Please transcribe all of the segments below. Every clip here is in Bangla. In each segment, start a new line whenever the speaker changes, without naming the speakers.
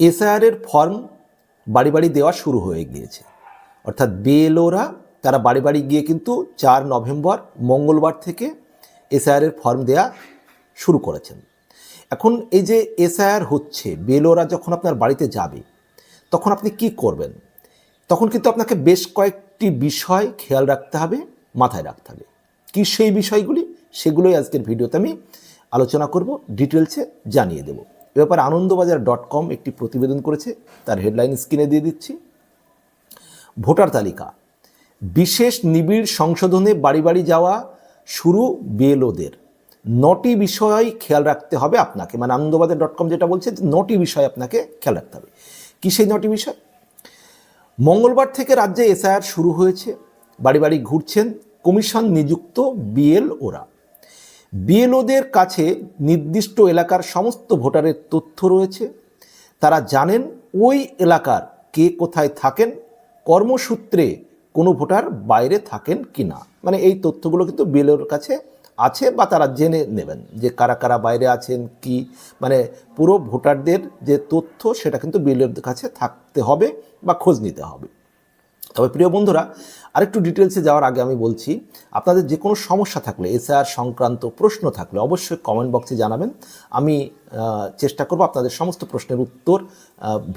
এসআইআরের ফর্ম বাড়ি বাড়ি দেওয়া শুরু হয়ে গিয়েছে। অর্থাৎ বিএলওরা তারা বাড়ি বাড়ি গিয়ে কিন্তু চার নভেম্বর, মঙ্গলবার থেকে এসআইআরের ফর্ম দেওয়া শুরু করেছেন। এখন এই যে এসআইআর হচ্ছে, বিএলওরা যখন আপনার বাড়িতে যাবে, তখন আপনি কি করবেন? তখন কিন্তু আপনাকে বেশ কয়েকটি বিষয় খেয়াল রাখতে হবে, মাথায় রাখতে হবে। কি সেই বিষয়গুলি, সেগুলোই আজকের ভিডিওতে আমি আলোচনা করব ডিটেলসে জানিয়ে দেব। এ ব্যাপারে আনন্দবাজার ডট কম একটি প্রতিবেদন করেছে। তার হেডলাইন স্ক্রিনে দিয়ে দিচ্ছি। ভোটার তালিকা। বিশেষ নিবিড় সংশোধনে বাড়ি বাড়ি যাওয়া শুরু বিএলওদের। নটি বিষয় খেয়াল রাখতে হবে আপনাকে। মানে আনন্দবাজার ডট কম যেটা বলছে, নটি বিষয় আপনাকে খেয়াল রাখতে হবে। কী সেই নটি বিষয়? মঙ্গলবার থেকে রাজ্যে এসআইআর শুরু হয়েছে। বাড়ি বাড়ি ঘুরছেন কমিশন নিযুক্ত বিএল ওরা বিএলওদের কাছে নির্দিষ্ট এলাকার সমস্ত ভোটারের তথ্য রয়েছে। তারা জানেন ওই এলাকার কে কোথায় থাকেন, কর্মসূত্রে কোনো ভোটার বাইরে থাকেন কি না মানে এই তথ্যগুলো কিন্তু বিএলওর কাছে আছে বা তারা জেনে নেবেন যে কারা কারা বাইরে আছেন, কি। মানে পুরো ভোটারদের যে তথ্য সেটা কিন্তু বিএলওর কাছে থাকতে হবে বা খোঁজ নিতে হবে। তবে প্রিয় বন্ধুরা, আরেকটু ডিটেলসে যাওয়ার আগে আমি বলছি, আপনাদের যে কোনো সমস্যা থাকলে এসআর সংক্রান্ত প্রশ্ন থাকলে অবশ্যই কমেন্ট বক্সে জানাবেন। আমি চেষ্টা করব আপনাদের সমস্ত প্রশ্নের উত্তর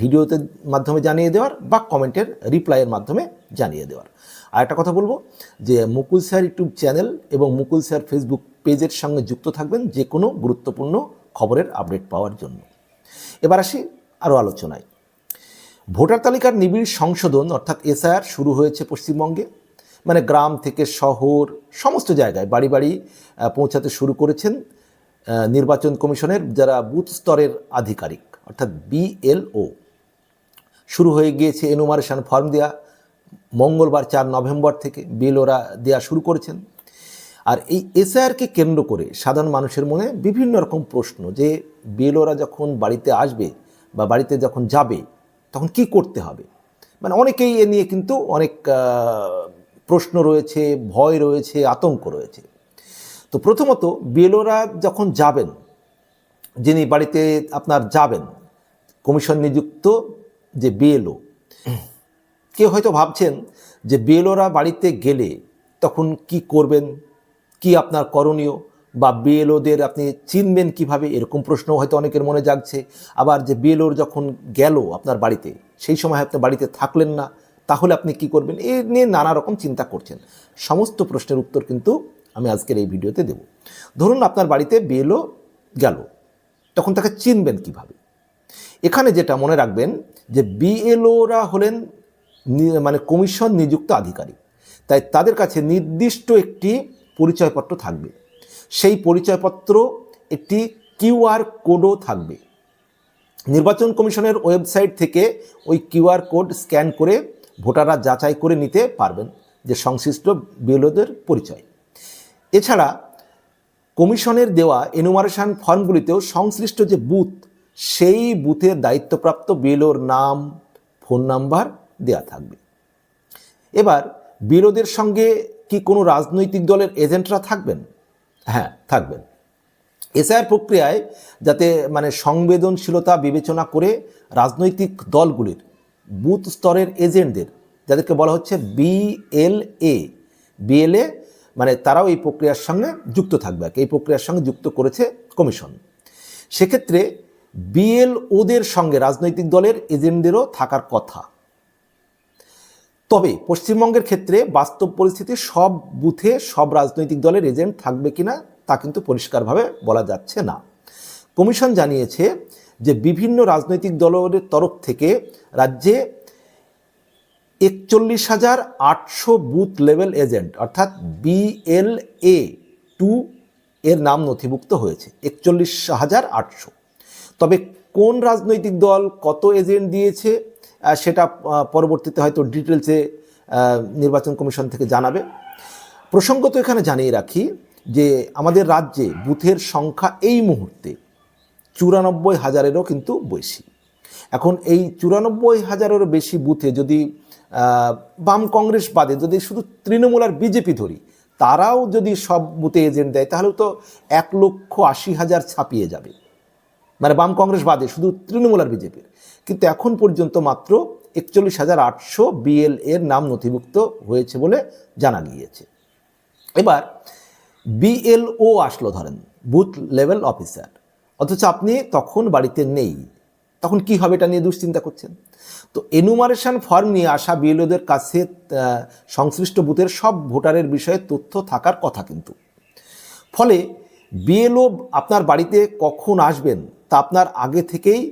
ভিডিওতে মাধ্যমে জানিয়ে দেওয়ার বা কমেন্টের রিপ্লাইয়ের মাধ্যমে জানিয়ে দেওয়ার। আর একটা কথা বলব, যে মুকুল স্যার ইউটিউব চ্যানেল এবং মুকুল স্যার ফেসবুক পেজের সঙ্গে যুক্ত থাকবেন যে কোনো গুরুত্বপূর্ণ খবরের আপডেট পাওয়ার জন্য। এবার আসি আরও আলোচনায়। ভোটার তালিকার নিবিড় সংশোধন, অর্থাৎ এসআইআর, শুরু হয়েছে পশ্চিমবঙ্গে। মানে গ্রাম থেকে শহর, সমস্ত জায়গায় বাড়ি বাড়ি পৌঁছাতে শুরু করেছেন নির্বাচন কমিশনের যারা বুথ স্তরের আধিকারিক, অর্থাৎ বিএলও। শুরু হয়ে গিয়েছে এনুমারেশন ফর্ম দেওয়া মঙ্গলবার চার নভেম্বর থেকে বিএলওরা দেওয়া শুরু করেছেন। আর এই এসআইআরকে কেন্দ্র করে সাধারণ মানুষের মনে বিভিন্ন রকম প্রশ্ন যে বিএলওরা যখন বাড়িতে আসবে বা বাড়িতে যখন যাবে তখন কি করতে হবে? মানে অনেকেই এ নিয়ে কিন্তু অনেক প্রশ্ন রয়েছে, ভয় রয়েছে, আতঙ্ক রয়েছে। তো প্রথমত বিএলওরা যখন যাবেন, যিনি বাড়িতে আপনার যাবেন, কমিশন নিযুক্ত যে বিএলও কেউ হয়তো ভাবছেন যে বিএলওরা বাড়িতে গেলে তখন কি করবেন? কি আপনার করণীয়? বা বিএলওদের আপনি চিনবেন কীভাবে? এরকম প্রশ্ন হয়তো অনেকের মনে জাগছে। আবার যে বিএলওর যখন গেল আপনার বাড়িতে, সেই সময় আপনি বাড়িতে থাকলেন না, তাহলে আপনি কি করবেন? এ নিয়ে নানা রকম চিন্তা করছেন। সমস্ত প্রশ্নের উত্তর কিন্তু আমি আজকের এই ভিডিওতে দেব। ধরুন আপনার বাড়িতে বিএলও গেল, তখন তাকে চিনবেন কীভাবে? এখানে যেটা মনে রাখবেন, যে বিএলওরা হলেন মানে কমিশন নিযুক্ত আধিকারিক। তাই তাদের কাছে নির্দিষ্ট একটি পরিচয়পত্র থাকবে। সেই পরিচয়পত্র, একটি কিউআর কোডও থাকবে। নির্বাচন কমিশনের ওয়েবসাইট থেকে ওই কিউআর কোড স্ক্যান করে ভোটাররা যাচাই করে নিতে পারবেন যে সংশ্লিষ্ট বিএলওদের পরিচয়। এছাড়া কমিশনের দেওয়া এনুমারেশন ফর্মগুলিতেও সংশ্লিষ্ট যে বুথ, সেই বুথের দায়িত্বপ্রাপ্ত বিএলওর নাম, ফোন নাম্বার দেয়া থাকবে। এবার বিরোধের সঙ্গে কি কোনো রাজনৈতিক দলের এজেন্টরা থাকবেন? হ্যাঁ থাকবেন। এসআইআর প্রক্রিয়ায় যাতে মানে সংবেদনশীলতা বিবেচনা করে রাজনৈতিক দলগুলির বুথ স্তরের এজেন্টদের, যাদেরকে বলা হচ্ছে বিএলএ বিএলএ মানে তারাও এই প্রক্রিয়ার সঙ্গে যুক্ত থাকবে এই প্রক্রিয়ার সঙ্গে যুক্ত করেছে কমিশন। সেক্ষেত্রে বিএলওদের সঙ্গে রাজনৈতিক দলের এজেন্টদেরও থাকার কথা। তবে পশ্চিমবঙ্গের ক্ষেত্রে বাস্তব পরিস্থিতি সব বুথে সব রাজনৈতিক দলের এজেন্ট থাকবে কিনা তা কিন্তু পরিষ্কারভাবে বলা যাচ্ছে না। কমিশন জানিয়েছে যে বিভিন্ন রাজনৈতিক দলের তরফ থেকে রাজ্যে একচল্লিশ হাজার আটশো বুথ লেভেল এজেন্ট, অর্থাৎ বিএলএ টু এর নাম নথিভুক্ত হয়েছে, একচল্লিশ হাজার আটশো। তবে কোন রাজনৈতিক দল কত এজেন্ট দিয়েছে সেটা পরবর্তীতে হয়তো ডিটেলসে নির্বাচন কমিশন থেকে জানাবে। প্রসঙ্গত এখানে জানিয়ে রাখি যে আমাদের রাজ্যে বুথের সংখ্যা এই মুহূর্তে চুরানব্বই হাজারেরও কিন্তু বেশি। এখন এই চুরানব্বই হাজারেরও বেশি বুথে যদি বাম কংগ্রেস বাদে যদি শুধু তৃণমূল আর বিজেপি ধরি, তারাও যদি সব বুথে এজেন্ট দেয় তাহলে তো এক লক্ষ আশি হাজার ছাপিয়ে যাবে। মানে বাম কংগ্রেস বাদে শুধু তৃণমূল আর বিজেপির। কিন্তু এখন পর্যন্ত মাত্র একচল্লিশ হাজার আটশো বিএল এর নাম নথিভুক্ত হয়েছে বলে জানা গিয়েছে। এবার বিএলও আসলো ধরেন, বুথ লেভেল অফিসার। অথচ আপনি তখন বাড়িতে নেই, তখন কি হবে এটা নিয়ে দুশ্চিন্তা করছেন? তো এনুমারেশন ফর্ম নিয়ে আসা বিএলওদের কাছে সংশ্লিষ্ট বুথের সব ভোটারের বিষয়ে তথ্য থাকার কথা কিন্তু। ফলে বিএলও আপনার বাড়িতে কখন আসবেন তা আপনার আগে থেকেই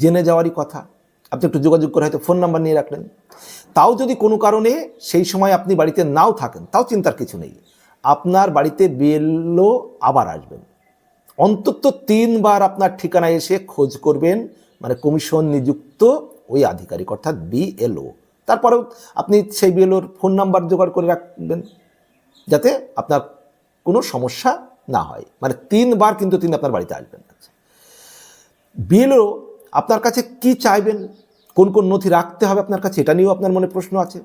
জেনে যাওয়ারই কথা। আপনি একটু যোগাযোগ করে হয়তো ফোন নাম্বার নিয়ে রাখলেন। তাও যদি কোনো কারণে সেই সময় আপনি বাড়িতে নাও থাকেন, তাও চিন্তার কিছু নেই। আপনার বাড়িতে বিএলও আবার আসবেন। অন্তত তিনবার আপনার ঠিকানায় এসে খোঁজ করবেন মানে কমিশন নিযুক্ত ওই আধিকারিক, অর্থাৎ বিএলও। তারপরেও আপনি সেই বিএলওর ফোন নাম্বার জোগাড় করে রাখবেন, যাতে আপনার কোনো সমস্যা না হয়। মানে তিনবার কিন্তু তিনি আপনার বাড়িতে আসবেন। বিএলও আপনার কাছে কি চাইবেন? কোন কোন নথি রাখতে হবে আপনার কাছে? এটা নিয়েও আপনার মনে প্রশ্ন আছে।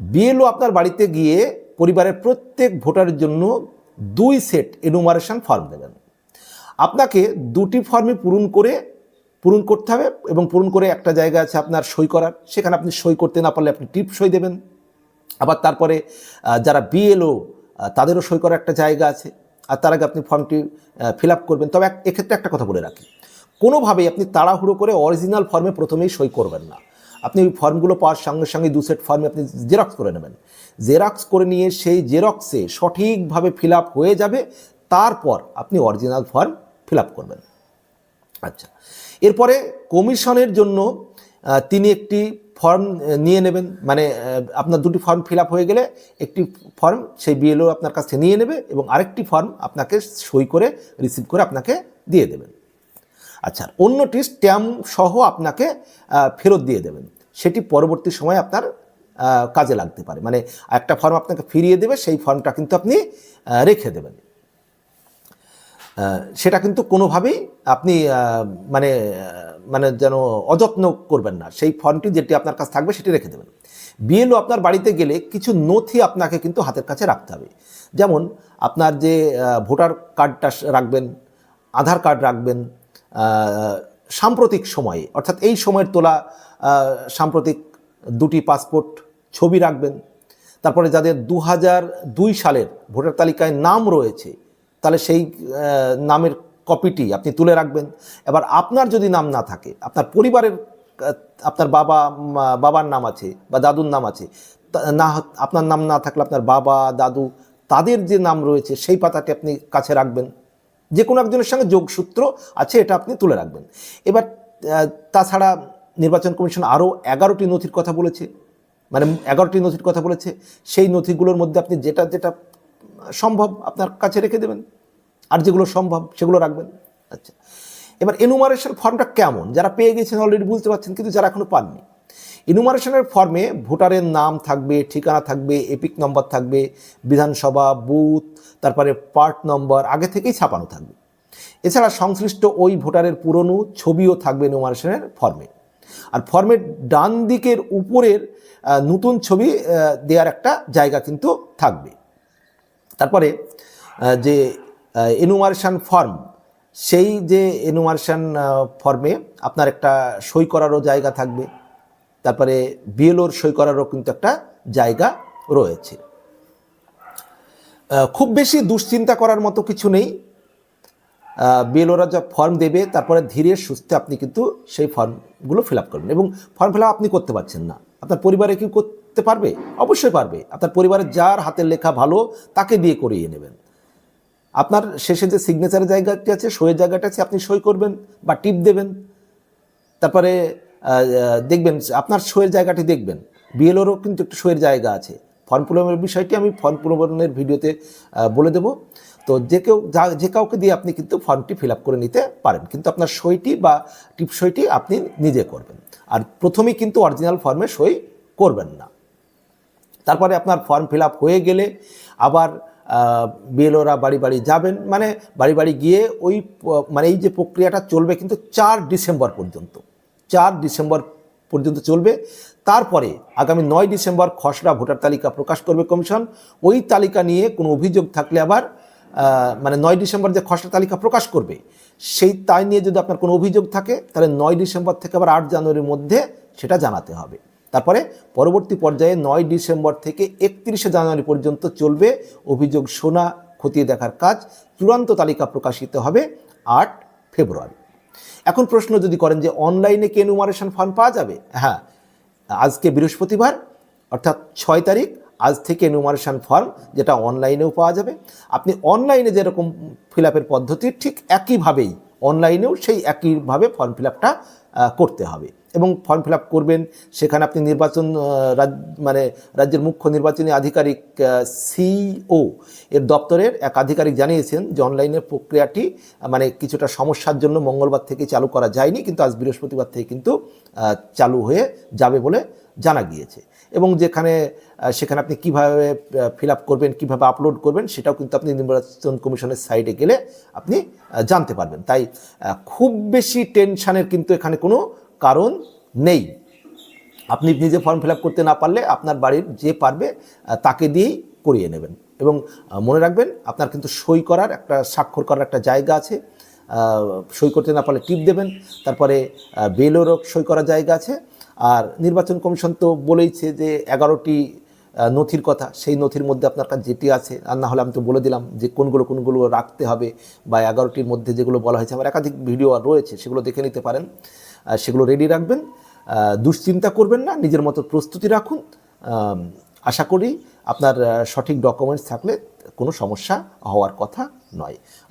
বিএলও আপনার বাড়িতে গিয়ে পরিবারের প্রত্যেক ভোটারের জন্য দুই সেট এনুমারেশন ফর্ম দেবেন। আপনাকে দুটি ফর্মই পূরণ করে, পূরণ করতে হবে এবং পূরণ করে একটা জায়গা আছে আপনার সই করার। সেখানে আপনি সই করতে না পারলে আপনি টিপ সই দেবেন। আবার তারপরে যারা বিএলও তাদেরও সই করার একটা জায়গা আছে। আর তার আগে আপনি ফর্মটি ফিল আপ করবেন। তবে এক- এক্ষেত্রে একটা কথা বলে রাখি। কোনোভাবেই আপনি তাড়াহুড়ো করে অরিজিনাল ফর্মে প্রথমেই সই করবেন না। আপনি ওই ফর্মগুলো পাওয়ার সঙ্গে সঙ্গে দু সেট ফর্মে আপনি জেরক্স করে নেবেন। জেরক্স করে নিয়ে সেই জেরক্সে সঠিকভাবে ফিল হয়ে যাবে, তারপর আপনি অরিজিনাল ফর্ম ফিল করবেন। আচ্ছা এরপরে কমিশনের জন্য তিনি একটি ফর্ম নিয়ে নেবেন। মানে আপনার দুটি ফর্ম ফিল হয়ে গেলে একটি ফর্ম সেই বিএলও আপনার কাছে নিয়ে নেবে এবং আরেকটি ফর্ম আপনাকে সই করে রিসিভ করে আপনাকে দিয়ে দেবেন। আচ্ছা অন্যটি স্ট্যাম্প সহ আপনাকে ফেরত দিয়ে দেবেন। সেটি পরবর্তী সময় আপনার কাজে লাগতে পারে। মানে একটা ফর্ম আপনাকে ফিরিয়ে দেবে, সেই ফর্মটা কিন্তু আপনি রেখে দেবেন। সেটা কিন্তু কোনোভাবেই আপনি মানে মানে যেন অযত্ন করবেন না। সেই ফর্মটি যেটি আপনার কাছে থাকবে, সেটি রেখে দেবেন। বিএলও আপনার বাড়িতে গেলে কিছু নথি আপনাকে কিন্তু হাতের কাছে রাখতে হবে। যেমন, আপনার যে ভোটার কার্ডটা রাখবেন, আধার কার্ড রাখবেন সাম্প্রতিক সময়ে, অর্থাৎ এই সময়ের তোলা সাম্প্রতিক দুটি পাসপোর্ট ছবি রাখবেন। তারপরে যাদের দু দুই সালের ভোটার তালিকায় নাম রয়েছে, তাহলে সেই নামের কপিটি আপনি তুলে রাখবেন। এবার আপনার যদি নাম না থাকে, আপনার পরিবারের আপনার বাবা বাবার নাম আছে বা দাদুর নাম আছে না, আপনার নাম না থাকলে আপনার বাবা, দাদু, তাদের যে নাম রয়েছে, সেই পাতাটি আপনি কাছে রাখবেন। যে কোনো একজনের সঙ্গে যোগসূত্র আছে, এটা আপনি তুলে রাখবেন। এবার তাছাড়া নির্বাচন কমিশন আরও এগারোটি নথির কথা বলেছে মানে এগারোটি নথির কথা বলেছে, সেই নথিগুলোর মধ্যে আপনি যেটা যেটা সম্ভব আপনার কাছে রেখে দেবেন, আর যেগুলো সম্ভব সেগুলো রাখবেন। আচ্ছা এবার এনুমারেশন ফর্মটা কেমন? যারা পেয়ে গেছেন অলরেডি বুঝতে পারছেন, কিন্তু যারা এখনও পাননি। ইনুমারেশনের ফর্মে ভোটারের নাম থাকবে, ঠিকানা থাকবে, এপিক নম্বর থাকবে, বিধানসভা, বুথ, তারপরে পার্ট নম্বর, আগে থেকেই ছাপানো থাকবে। এছাড়া সংশ্লিষ্ট ওই ভোটারের পুরনো ছবিও থাকবে ইনুমারেশনের ফর্মে। আর ফর্মের ডান দিকের উপরের নতুন ছবি দেওয়ার একটা জায়গা কিন্তু থাকবে। তারপরে যে এনুমারেশন ফর্ম, সেই যে এনুমারেশন ফর্মে আপনার একটা সই করারও জায়গা থাকবে। তারপরে বিএলওর সই করারও কিন্তু একটা জায়গা রয়েছে। খুব বেশি দুশ্চিন্তা করার মতো কিছু নেই। বিএলওরা যা ফর্ম দেবে, তারপরে ধীরে সুস্থে আপনি কিন্তু সেই ফর্মগুলো ফিল আপ করবেন এবং ফর্ম ফিল আপনি করতে পারছেন না। আপনার পরিবারে কি করতে পারবে? অবশ্যই পারবে। আপনার পরিবারের যার হাতের লেখা ভালো, তাকে দিয়ে করিয়ে নেবেন। আপনার শেষে যে সিগনেচারের জায়গাটি আছে, সইয়ের জায়গাটা আছে, আপনি সই করবেন বা টিপ দেবেন। তারপরে দেখবেন, আপনার সইয়ের জায়গাটি দেখবেন। বিএলওরও কিন্তু একটু সইয়ের জায়গা আছে। ফর্ম পূরণের বিষয়টি আমি ফর্ম পূরণের ভিডিওতে বলে দেব। তো যে কেউ, যা, যে কাউকে দিয়ে আপনি কিন্তু ফর্মটি ফিল করে নিতে পারেন। কিন্তু আপনার সইটি বা টিপ সইটি আপনি নিজে করবেন। আর প্রথমেই কিন্তু অরিজিনাল ফর্মে সই করবেন না। তারপরে আপনার ফর্ম ফিল হয়ে গেলে আবার বিএলওরা বাড়ি বাড়ি যাবেন। মানে বাড়ি বাড়ি গিয়ে ওই মানে এই যে প্রক্রিয়াটা চলবে কিন্তু চার ডিসেম্বর পর্যন্ত। চার ডিসেম্বর পর্যন্ত চলবে। তারপরে আগামী নয় ডিসেম্বর খসড়া ভোটার তালিকা প্রকাশ করবে কমিশন। ওই তালিকা নিয়ে কোনো অভিযোগ থাকলে আবার মানে নয় ডিসেম্বর যে খসড়া তালিকা প্রকাশ করবে, সেই তাই নিয়ে যদি আপনার কোনো অভিযোগ থাকে, তাহলে নয় ডিসেম্বর থেকে আবার আট জানুয়ারির মধ্যে সেটা জানাতে হবে। তারপরে পরবর্তী পর্যায়ে নয় ডিসেম্বর থেকে একত্রিশে জানুয়ারি পর্যন্ত চলবে অভিযোগ শোনা, খতিয়ে দেখার কাজ। চূড়ান্ত তালিকা প্রকাশিত হবে আট ফেব্রুয়ারি। এখন প্রশ্ন যদি করেন যে অনলাইনে কে নুমারেশন ফর্ম পাওয়া যাবে? হ্যাঁ আজকে বৃহস্পতিবার, অর্থাৎ ছয় তারিখ, আজ থেকে নুমারেশন ফর্ম যেটা অনলাইনেও পাওয়া যাবে। আপনি অনলাইনে যেরকম ফিল আপের পদ্ধতি, ঠিক একইভাবেই অনলাইনেও সেই একইভাবে ফর্ম ফিল আপটা করতে হবে। এবং ফর্ম ফিল করবেন। সেখানে আপনি নির্বাচন মানে রাজ্যের মুখ্য নির্বাচনী আধিকারিক সিও এর দপ্তরের এক আধিকারিক জানিয়েছেন যে অনলাইনের প্রক্রিয়াটি মানে কিছুটা সমস্যার জন্য মঙ্গলবার থেকে চালু করা যায়নি, কিন্তু আজ বৃহস্পতিবার থেকে কিন্তু চালু হয়ে যাবে বলে জানা গিয়েছে। এবং যেখানে সেখানে আপনি কীভাবে ফিল আপ করবেন, কীভাবে আপলোড করবেন, সেটাও কিন্তু আপনি নির্বাচন কমিশনের সাইডে গেলে আপনি জানতে পারবেন। তাই খুব বেশি টেনশানের কিন্তু এখানে কোনো কারণ নেই। আপনি নিজে ফর্ম ফিল করতে না পারলে আপনার বাড়ির যে পারবে তাকে দিয়েই করিয়ে নেবেন। এবং মনে রাখবেন, আপনার কিন্তু সই করার একটা, স্বাক্ষর করার একটা জায়গা আছে। সই করতে না পারলে টিপ দেবেন। তারপরে বেলোরও সই করার জায়গা আছে। আর নির্বাচন কমিশন তো বলেইছে যে এগারোটি নথির কথা, সেই নথির মধ্যে আপনার কাছে যেটি আছে, আর না হলে আমি তো বলে দিলাম যে কোনগুলো কোনগুলো রাখতে হবে বা এগারোটির মধ্যে যেগুলো বলা হয়েছে, আমার একাধিক ভিডিও রয়েছে, সেগুলো দেখে নিতে পারেন। সেগুলো রেডি রাখবেন। দুশ্চিন্তা করবেন না, নিজের মতো প্রস্তুতি রাখুন। আশা করি আপনার সঠিক ডকুমেন্টস থাকলে কোনো সমস্যা হওয়ার কথা নয়।